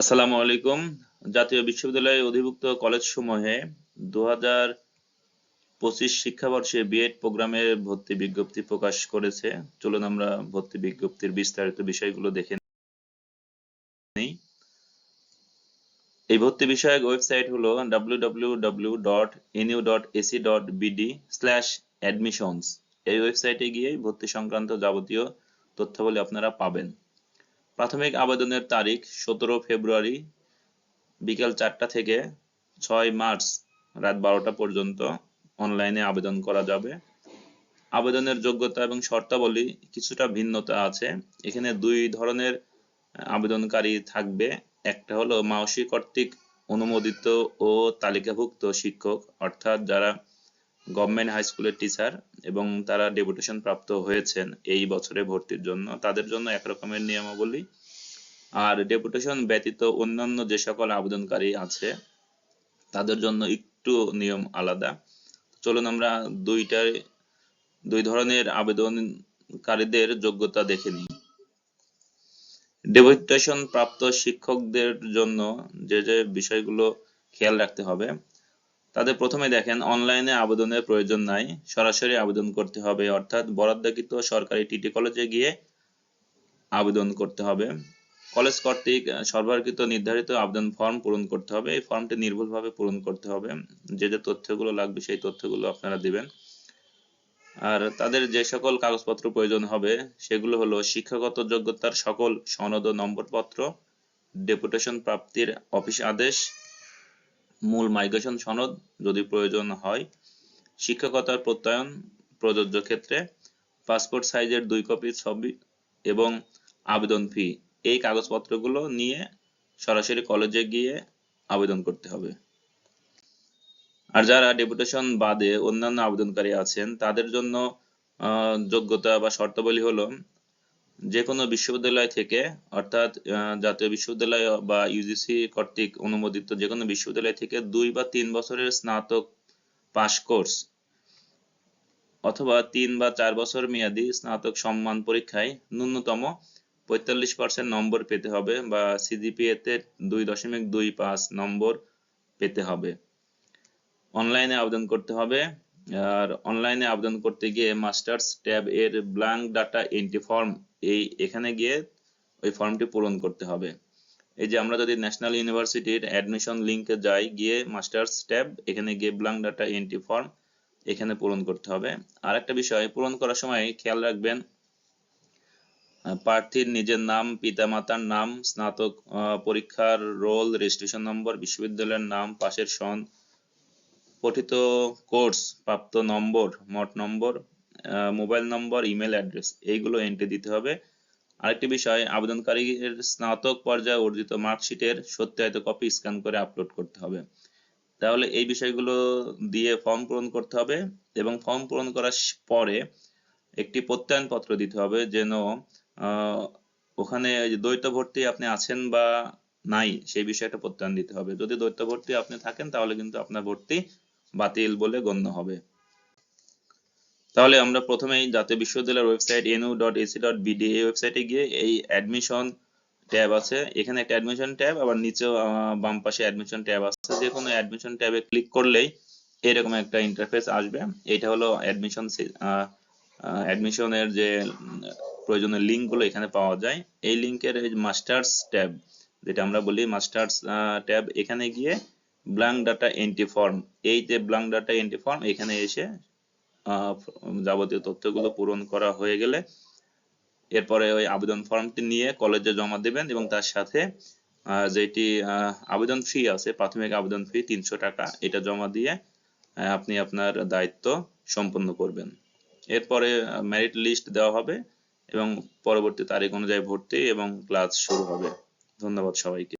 আসসালামু আলাইকুম। জাতীয় বিশ্ববিদ্যালয়ে অধিভুক্ত কলেজ সমূহে দু হাজার পঁচিশ শিক্ষাবর্ষে বিএড প্রোগ্রামের ভর্তি বিজ্ঞপ্তি প্রকাশ করেছে। চলুন আমরা ভর্তি বিজ্ঞপ্তির বিস্তারিত বিষয়গুলো দেখে এই ভর্তি বিষয়ক ওয়েবসাইট হলো www.nu.ac.bd/admissions এই ওয়েবসাইটে গিয়ে ভর্তি সংক্রান্ত যাবতীয় তথ্যাবলী আপনারা পাবেন। প্রাথমিক আবেদনের তারিখ সতেরো ফেব্রুয়ারি বিকাল চারটা থেকে ছয় মার্চ রাত বারোটা পর্যন্ত অনলাইনে আবেদন করা যাবে। আবেদনের যোগ্যতা এবং শর্তাবলী কিছুটা ভিন্নতা আছে। এখানে দুই ধরনের আবেদনকারী থাকবে। একটা হলো মাওসি কর্তৃক অনুমোদিত ও তালিকাভুক্ত শিক্ষক, অর্থাৎ যারা গভর্নমেন্ট হাই স্কুলের টিচার এবং তারা ডেপুটেশন প্রাপ্ত হয়েছেন এই বছরে ভর্তির জন্য। তাদের জন্য একরকমের নিয়মাবলী। আর ডেপুটেশন ব্যতীত অন্যান্য যে সকল আবেদনকারী আছে, তাদের জন্য একটু নিয়ম আলাদা। চলুন আমরা দুইটার, দুই ধরনের আবেদনকারীদের যোগ্যতা দেখে নিই। ডেপুটেশন প্রাপ্ত শিক্ষকদের জন্য যে যে বিষয়গুলো খেয়াল রাখতে হবে তাদের প্রথমে দেখেন, অনলাইনে আবেদনের প্রয়োজন নাই, সরাসরি আবেদন করতে হবে, অর্থাৎ বরাদ্দকৃত সরকারি টিটি কলেজে গিয়ে আবেদন করতে হবে। কলেজ কর্তৃক সরবরাহকৃত নির্ধারিত আবেদন ফর্ম পূরণ করতে হবে, এই ফর্মটি নির্ভুলভাবে পূরণ করতে হবে। যে যে তথ্যগুলো লাগবে, সেই তথ্যগুলো আপনারা দিবেন। আর তাদের যে সকল কাগজপত্র প্রয়োজন হবে, সেগুলো হলো শিক্ষাগত যোগ্যতার সকল সনদ ও নম্বরপত্র, ডেপুটেশন প্রাপ্তির অফিস আদেশ মূল মাইগ্রেশন সনদ যদি প্রয়োজন হয়, শিক্ষকতার প্রত্যয়ন প্রযোজ্য ক্ষেত্রে পাসপোর্ট সাইজের দুই কপি ছবি এবং আবেদন ফি এই কাগজপত্রগুলো নিয়ে সরাসরি কলেজে গিয়ে আবেদন করতে হবে। আর যারা ডেপুটেশন বাদে অন্যান্য আবেদনকারী আছেন, তাদের জন্য যোগ্যতা বা শর্তাবলী হলো যে কোনো বিশ্ববিদ্যালয় থেকে, অর্থাৎ জাতীয় বিশ্ববিদ্যালয় বা ইউজিসি কর্তৃক অনুমোদিত যে কোনো বিশ্ববিদ্যালয় থেকে দুই বা তিন বছরের স্নাতক পাশ কোর্স অথবা তিন বা চার বছর মেয়াদী স্নাতক সম্মান পরীক্ষায় ন্যূনতম পঁয়তাল্লিশ পার্সেন্ট নম্বর পেতে হবে বা সিজিপিএ তে দুই দশমিক দুই পাঁচ নম্বর পেতে হবে। অনলাইনে আবেদন করতে হবে। আর অনলাইনে আবেদন করতে গিয়ে মাস্টার্স ট্যাব এর ব্ল্যাঙ্ক ডাটা এন্ট্রি ফর্ম এই এখানে গিয়ে ওই ফর্মটি পূরণ করতে হবে। এই যে আমরা যদি ন্যাশনাল ইউনিভার্সিটির অ্যাডমিশন লিংকে যাই, গিয়ে মাস্টার্স ট্যাব এখানে গিয়ে ব্ল্যাঙ্ক ডাটা এন্ট্রি ফর্ম এখানে পূরণ করতে হবে। আর একটা বিষয়, পূরণ করার সময় খেয়াল রাখবেন প্রার্থীর নিজের নাম, পিতামাতার নাম, স্নাতক পরীক্ষার রোল রেজিস্ট্রেশন নম্বর বিশ্ববিদ্যালয়ের নাম, পাশের সন পঠিত কোর্স প্রাপ্ত নম্বর, মোট নম্বর মোবাইল নম্বর, ইমেল অ্যাড্রেস, এইগুলো এন্ট্রি দিতে হবে। আরেকটি বিষয়, আবেদনকারীর স্নাতক পর্যায়ে অর্জিত মার্কশিটের সত্যায়িত কপি স্ক্যান করে আপলোড করতে হবে। তাহলে এই বিষয়গুলো দিয়ে ফর্ম পূরণ করতে হবে এবং ফর্ম পূরণ করার পরে একটি প্রত্যয়ন পত্র দিতে হবে যেন ওখানে দ্বৈত ভর্তি আপনি আছেন বা নাই, সেই বিষয়ে একটা প্রত্যয়ন দিতে হবে। যদি দ্বৈত ভর্তি আপনি থাকেন, তাহলে কিন্তু আপনার ভর্তি বাতিল বলে গণ্য হবে। তাহলে আমরা প্রথমেই জাতীয় বিশ্ববিদ্যালয়ের website NU dot AC dot BD এই ওয়েবসাইটে গিয়ে এই অ্যাডমিশন ট্যাব আছে। এখানে একটা অ্যাডমিশন ট্যাব, আবার নিচেও বাম পাশে অ্যাডমিশন ট্যাব আছে। যে কোনো অ্যাডমিশন ট্যাবে ক্লিক করলেই এরকম একটা ইন্টারফেস আসবে। এটা হলো অ্যাডমিশন অ্যাডমিশনের যে প্রয়োজনীয় লিঙ্কগুলো এখানে পাওয়া যায়। এই লিঙ্কের মাস্টার্স ট্যাব, যেটা আমরা বলি মাস্টার্স ট্যাব, এখানে গিয়ে ব্ল্যাঙ্ক ডাটা এন্ট্রি ফর্ম এই যে ব্ল্যাঙ্ক ডাটা এন্ট্রি ফর্ম এখানে এসে যাবতীয় তথ্যগুলো পূরণ করা হয়ে গেলে, এরপরে ওই আবেদন ফর্মটি নিয়ে কলেজে জমা দেবেন এবং তার সাথে যেটি আবেদন ফি আছে, প্রাথমিক আবেদন ফি তিনশো টাকা, এটা জমা দিয়ে আপনি আপনার দায়িত্ব সম্পন্ন করবেন। এরপরে মেরিট লিস্ট দেওয়া হবে এবং পরবর্তী তারিখ অনুযায়ী ভর্তি এবং ক্লাস শুরু হবে। ধন্যবাদ সবাইকে।